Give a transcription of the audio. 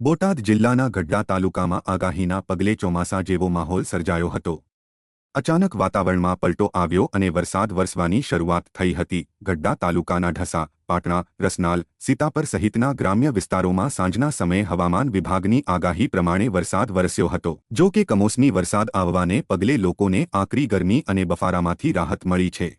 બોટાદ જિલ્લાના ગઢડા તાલુકામાં આગાહીના પગલે ચોમાસા જેવો માહોલ સર્જાયો હતો. અચાનક વાતાવરણમાં પલટો આવ્યો અને વરસાદ વરસવાની શરૂઆત થઈ હતી. ગઢડા તાલુકાના ઢસા, પાટણા, રસનાલ, સીતાપર સહિતના ગ્રામ્ય વિસ્તારોમાં સાંજના સમયે હવામાન વિભાગની આગાહી પ્રમાણે વરસાદ વરસ્યો હતો. જો કે કમોસમી વરસાદ આવવાને પગલે લોકોને આકરી ગરમી અને બફારામાંથી રાહત મળી છે.